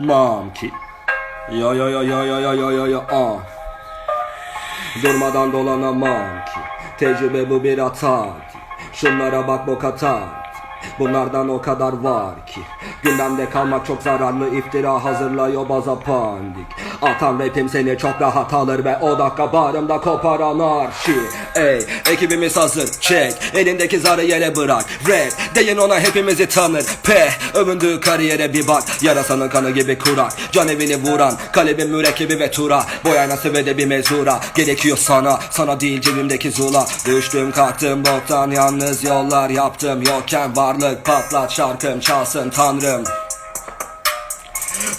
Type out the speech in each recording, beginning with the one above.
Dolanamam ki Yo yo yo yo yo yo yo yo yo ah. Durmadan dolanamam ki Tecrübe bu bir hata Şunlara bak bu kata Bunlardan o kadar var ki Gündemde kalmak çok zararlı. İftira hazırlıyor baza pandik. Atan rapim seni çok rahat alır ve o dakika bağrımda kopar anarşi Ey ekibimiz hazır. Çek elindeki zarı yere bırak. Rap deyin ona hepimizi tanır. P övündüğü kariyere bir bak. Yarasanın kanı gibi kurak. Can evini vuran kalebin mürekkebi ve tura. Boy aynası ve de bir mezura. Gerekiyor sana sana değil cebimdeki zula. Düştüm kalktım boktan yalnız yollar yaptım. Yokken varlık patlat şarkım çalsın tanrım them.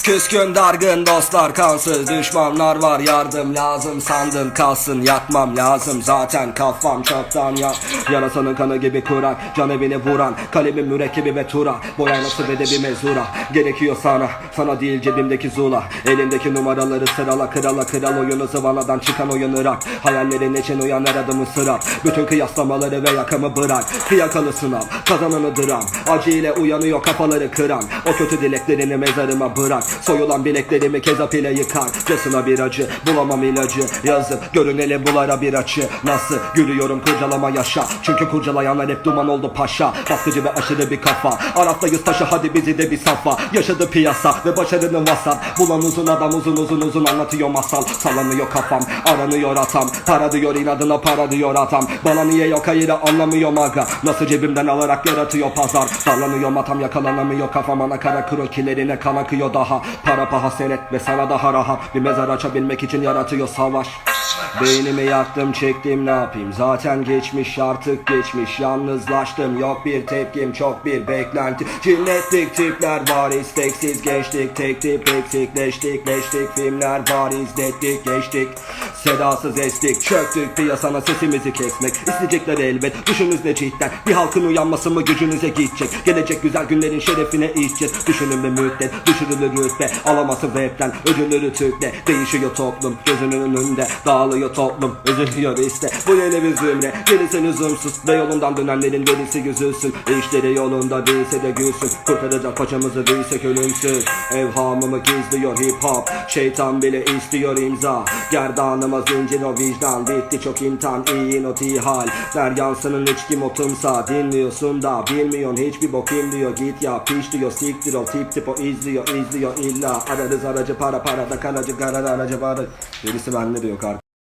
Küskün dargın dostlar kansız. Düşmanlar var yardım lazım. Sandın kalsın yatmam lazım. Zaten kafam çoktan ya. Yarasanın kanı gibi kurak can evini vuran. Kalemin mürekkebi ve tura Boy aynası ve de bir mezura. Gerekiyor sana sana değil cebimdeki zula. Elindeki numaraları sırala krala kral oyunu zıvanadan çıkan oyun Irak Hayallerin için uyanır adımı sıra Bütün kıyaslamaları ve yakamı bırak. Fiyakalı sınav kazananı dram Acı uyanıyor kafaları kıran. O kötü dileklerini mezarıma bırak Soyulan bileklerimi kezap ile yıkar. Cesına bir acı bulamam ilacı. Yazıp görüneli bulara bir açı. Nasıl gülüyorum kurcalama yaşa. Çünkü kurcalayanlar hep duman oldu paşa. Baskıcı ve aşırı bir kafa. Araftayız taşı hadi bizi de bir safa. Yaşadı piyasa ve başarının vasat. Bulan uzun adam uzun uzun uzun anlatıyor masal. Sallanıyor kafam aranıyor atam. Para diyor inadına para diyor atam. Bana niye yok hayırı anlamıyor maga. Nasıl cebimden alarak yaratıyor pazar. Sallanıyor matam yakalanamıyor kafam. Ana kara krokilerine kan akıyor daha Para paha senet ve sana daha rahat Bir mezar açabilmek için yaratıyor savaş Beynimi yaktım çektim ne yapayım? Zaten geçmiş artık geçmiş. Yalnızlaştım yok bir tepkim çok bir beklenti. Cinnetlik tipler var isteksiz gençlik Tek tip eksikleştik leştik Filmler var izlettik geçtik. Sedasız estik çöktük piyasana sesimizi kesmek. İsteyecekler elbet düşününüzde cidden? Bir halkın uyanması mı gücünüze gidecek? Gelecek güzel günlerin şerefine içeceğiz Düşünün bir müddet düşürülür rütbe. Alaması webden ödülleri tükle. Değişiyor toplum gözünün önünde. Dağılıyor toplum üzülüyor işte. Bu yeni bir zümre? Gerisi lüzumsuz Ve yolundan dönenlerin verisi yüzülsün İşleri yolunda değilse de gülsün. Kurtaracak paçamızı değilsek ölümsüz Evhamımı gizliyor hip hop. Şeytan bile istiyor imza. Gerdanıma zincir o vicdan. Bitti çok imtihan iyi not iyi hal. Deryansının içki motumsa Dinliyorsun da bilmiyorsun hiçbir bokim diyor Git ya piş diyor siktir o tip tip o izliyor izliyor illa. Ararız aracı para para da kalacı karar aracı var Gerisi bende diyor kardeşim